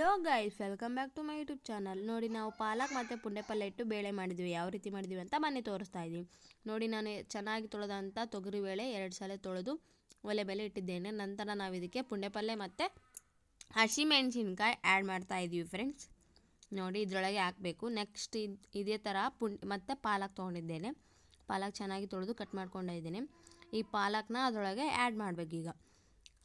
Hello guys welcome back to my YouTube channel ನೋಡಿ ನಾವು ಪಾಲಕ್ ಮತ್ತು ಪುಂಡೆ ಪಲ್ಯ ಇಟ್ಟು ಬೇಳೆ ಮಾಡಿದ್ವಿ. ಯಾವ ರೀತಿ ಮಾಡಿದ್ವಿ ಅಂತ ಮನೆ ತೋರಿಸ್ತಾ ಇದ್ದೀವಿ ನೋಡಿ ನಾನು ಚೆನ್ನಾಗಿ ತೊಳೆದಂಥ ತೊಗರಿ ಬೇಳೆ ಎರಡು ಸಲ ತೊಳೆದು ಒಲೆ ಬೆಲೆ ಇಟ್ಟಿದ್ದೇನೆ. ನಂತರ ನಾವು ಇದಕ್ಕೆ ಪುಂಡೆ ಪಲ್ಯ ಮತ್ತು ಹಸಿಮೆಣಸಿನ್ಕಾಯಿ ಆ್ಯಡ್ ಮಾಡ್ತಾ ಇದ್ದೀವಿ ಫ್ರೆಂಡ್ಸ್ ನೋಡಿ ಇದರೊಳಗೆ ಹಾಕಬೇಕು. ನೆಕ್ಸ್ಟ್ ಇದು ಥರ ಪುಂಡ್, ಮತ್ತು ಪಾಲಕ್ ತೊಗೊಂಡಿದ್ದೇನೆ. ಪಾಲಕ್ ಚೆನ್ನಾಗಿ ತೊಳೆದು ಕಟ್ ಮಾಡ್ಕೊಂಡಿದ್ದೇನೆ ಈ ಪಾಲಕ್ನ ಅದರೊಳಗೆ ಆ್ಯಡ್ ಈಗ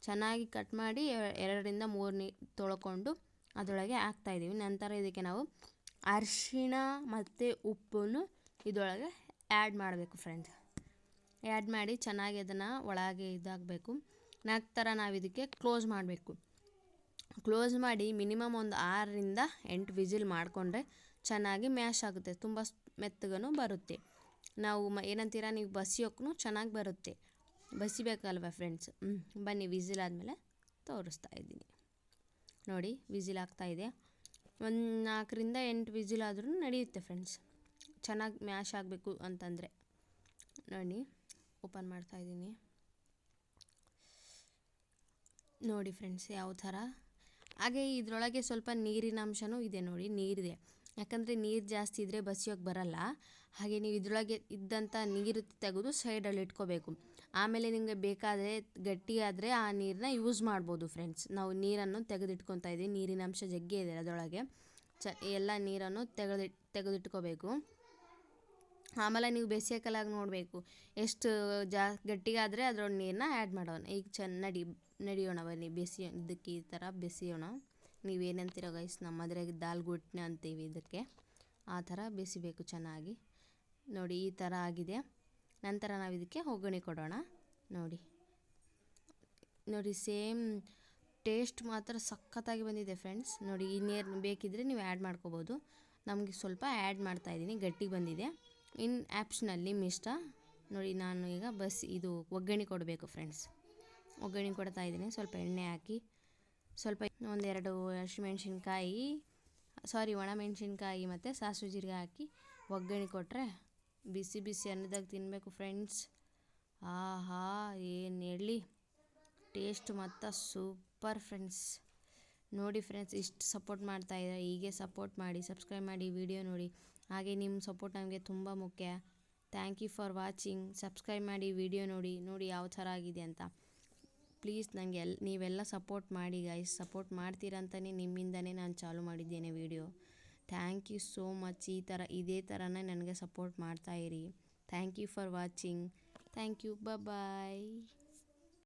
ಚೆನ್ನಾಗಿ ಕಟ್ ಮಾಡಿ ಎರಡರಿಂದ ಮೂರು ನೀ, ತೊಳ್ಕೊಂಡು ಅದರೊಳಗೆ ಹಾಕ್ತಾಯಿದ್ದೀವಿ ನಂತರ ಇದಕ್ಕೆ ನಾವು ಅರಿಶಿಣ ಮತ್ತು ಉಪ್ಪನ್ನು ಇದರೊಳಗೆ ಆ್ಯಡ್ ಮಾಡಬೇಕು ಫ್ರೆಂಡ್ಸ್ ಆ್ಯಡ್ ಮಾಡಿ ಚೆನ್ನಾಗಿ ಅದನ್ನು ಒಳಗೆ ಇದಾಗಬೇಕು. ನಂತರ ನಾವು ಇದಕ್ಕೆ ಕ್ಲೋಸ್ ಮಾಡಬೇಕು. ಕ್ಲೋಸ್ ಮಾಡಿ ಮಿನಿಮಮ್ ಒಂದು ಆರರಿಂದ ಎಂಟು ವಿಜಿಲ್ ಮಾಡಿಕೊಂಡ್ರೆ ಚೆನ್ನಾಗಿ ಮ್ಯಾಶ್ ಆಗುತ್ತೆ. ತುಂಬ ಮೆತ್ತಗೂ ಬರುತ್ತೆ. ನಾವು ಮ ಏನಂತೀರ, ನೀವು ಬಸಿಯೋಕ್ಕೂ ಚೆನ್ನಾಗಿ ಬರುತ್ತೆ. ಬಸಿಬೇಕಲ್ವ ಫ್ರೆಂಡ್ಸ್ ಬನ್ನಿ, ವಿಜಿಲ್ ಆದಮೇಲೆ ತೋರಿಸ್ತಾ ಇದ್ದೀನಿ. ನೋಡಿ ವಿಸಿಲ್ ಆಗ್ತಾಯಿದೆ ಒಂದು ನಾಲ್ಕರಿಂದ ಎಂಟು ವಿಸಿಲ್ ಆದ್ರೂ ನಡೆಯುತ್ತೆ ಫ್ರೆಂಡ್ಸ್ ಚೆನ್ನಾಗಿ ಮ್ಯಾಶ್ ಆಗಬೇಕು ಅಂತಂದರೆ. ನೋಡಿ, ಓಪನ್ ಮಾಡ್ತಾಯಿದ್ದೀನಿ ನೋಡಿ ಫ್ರೆಂಡ್ಸ್ ಯಾವ ಥರ ಹಾಗೆ ಇದರೊಳಗೆ ಸ್ವಲ್ಪ ನೀರಿನ ಅಂಶವೂ ಇದೆ ನೋಡಿ, ನೀರಿದೆ. ಯಾಕಂದರೆ ನೀರು ಜಾಸ್ತಿ ಇದ್ದರೆ ಬಸಿಯೋಕ್ಕೆ ಬರಲ್ಲ. ಹಾಗೆ ನೀವು ಇದರೊಳಗೆ ಇದ್ದಂಥ ನೀರು ತೆಗೆದು ಸೈಡಲ್ಲಿ ಇಟ್ಕೋಬೇಕು. ಆಮೇಲೆ ನಿಮಗೆ ಬೇಕಾದರೆ ಗಟ್ಟಿಯಾದರೆ ಆ ನೀರನ್ನ ಯೂಸ್ ಮಾಡ್ಬೋದು ಫ್ರೆಂಡ್ಸ್ ನಾವು ನೀರನ್ನು ತೆಗೆದಿಟ್ಕೊತಾ ಇದ್ದೀವಿ. ನೀರಿನ ಅಂಶ ಜಗ್ಗಿ ಇದೆ ಅದರೊಳಗೆ. ಚ, ಎಲ್ಲ ನೀರನ್ನು ತೆಗೆದು, ತೆಗೆದಿಟ್ಕೋಬೇಕು. ಆಮೇಲೆ ನೀವು ಬೇಸಿಗೆಕಾಲಾಗ ನೋಡಬೇಕು. ಎಷ್ಟು ಜಾ ಗಟ್ಟಿಗಾದರೆ ಅದ್ರೊಳಗೆ ನೀರನ್ನ ಆ್ಯಡ್ ಮಾಡೋಣ. ಈಗ ಚೆನ್ನ ನಡಿ, ನಡಿಯೋಣ ಬನ್ನಿ. ಬೇಸಿ ಇದಕ್ಕೆ ಈ ಥರ ಬೇಸಿಯೋಣ. ನೀವೇನಂತೀರ ಗೈಸ್ ನಮ್ಮ ಮದ್ರಾಗ ದಾಲ್ ಗುಟ್ನೆ ಅಂತೀವಿ ಇದಕ್ಕೆ. ಆ ಥರ ಬೇಯಿಸಬೇಕು ಚೆನ್ನಾಗಿ. ನೋಡಿ, ಈ ಥರ ಆಗಿದೆ. ನಂತರ ನಾವು ಇದಕ್ಕೆ ಒಗ್ಗರಣೆ ಕೊಡೋಣ. ನೋಡಿ. ನೋಡಿ, ಸೇಮ್ ಟೇಸ್ಟ್ ಮಾತ್ರ ಸಖತ್ತಾಗಿ ಬಂದಿದೆ ಫ್ರೆಂಡ್ಸ್ ನೋಡಿ ನೀರು ಬೇಕಿದ್ದರೆ ನೀವು ಆ್ಯಡ್ ಮಾಡ್ಕೋಬೋದು. ನಮಗೆ ಸ್ವಲ್ಪ ಆ್ಯಡ್ ಮಾಡ್ತಾಯಿದ್ದೀನಿ ಗಟ್ಟಿ ಬಂದಿದೆ. ಇನ್ ಆ್ಯಪ್ಸ್ನಲ್ಲಿ ನಿಮ್ಮ ಇಷ್ಟ ನೋಡಿ, ನಾನು ಈಗ ಬಸ್ ಇದು ಒಗ್ಗರಣೆ ಕೊಡಬೇಕು ಫ್ರೆಂಡ್ಸ್ ಒಗ್ಗರಣೆ ಕೊಡ್ತಾ ಇದ್ದೀನಿ. ಸ್ವಲ್ಪ ಎಣ್ಣೆ ಹಾಕಿ. ಸ್ವಲ್ಪ ಒಂದೆರಡು ಹಸಿಮೆಣ್ಸಿನ್ಕಾಯಿ ಸಾರಿ ಒಣಮೆಣ್ಸಿನ್ಕಾಯಿ ಮತ್ತು ಸಾಸಿವೆ ಜೀರಿಗೆ ಹಾಕಿ ಒಗ್ಗರಣೆ ಕೊಟ್ಟರೆ ಬಿಸಿ ಬಿಸಿ ಅನ್ನದಾಗ ತಿನ್ನಬೇಕು ಫ್ರೆಂಡ್ಸ್ ಆಹಾ, ಏನು ಹೇಳಿ. ಟೇಸ್ಟ್ ಮತ್ತು ಸೂಪರ್ ಫ್ರೆಂಡ್ಸ್ ನೋಡಿ ಫ್ರೆಂಡ್ಸ್ ಇಷ್ಟು ಸಪೋರ್ಟ್ ಮಾಡ್ತಾ ಇದ್ದಾರೆ? ಹೀಗೆ ಸಪೋರ್ಟ್ ಮಾಡಿ ಸಬ್ಸ್ಕ್ರೈಬ್ ಮಾಡಿ ವಿಡಿಯೋ ನೋಡಿ. ಹಾಗೆ ನಿಮ್ಮ ಸಪೋರ್ಟ್ ನಮಗೆ ತುಂಬ ಮುಖ್ಯ. Thank you for watching subscribe ಮಾಡಿ ವಿಡಿಯೋ ನೋಡಿ. ನೋಡಿ ಯಾವ ಥರ ಆಗಿದೆ ಅಂತ. ಪ್ಲೀಸ್ ನನಗೆ ಎಲ್ ನೀವೆಲ್ಲ ಸಪೋರ್ಟ್ ಮಾಡಿ ಗೈಸ್ ಸಪೋರ್ಟ್ ಮಾಡ್ತೀರಂತಲೇ ನಿಮ್ಮಿಂದನೇ ನಾನು ಚಾಲು ಮಾಡಿದ್ದೇನೆ video thank you so much ಈ ಥರ ಇದೇ ಥರನೇ ನನಗೆ support ಮಾಡ್ತಾಯಿರಿ thank you for watching thank you bye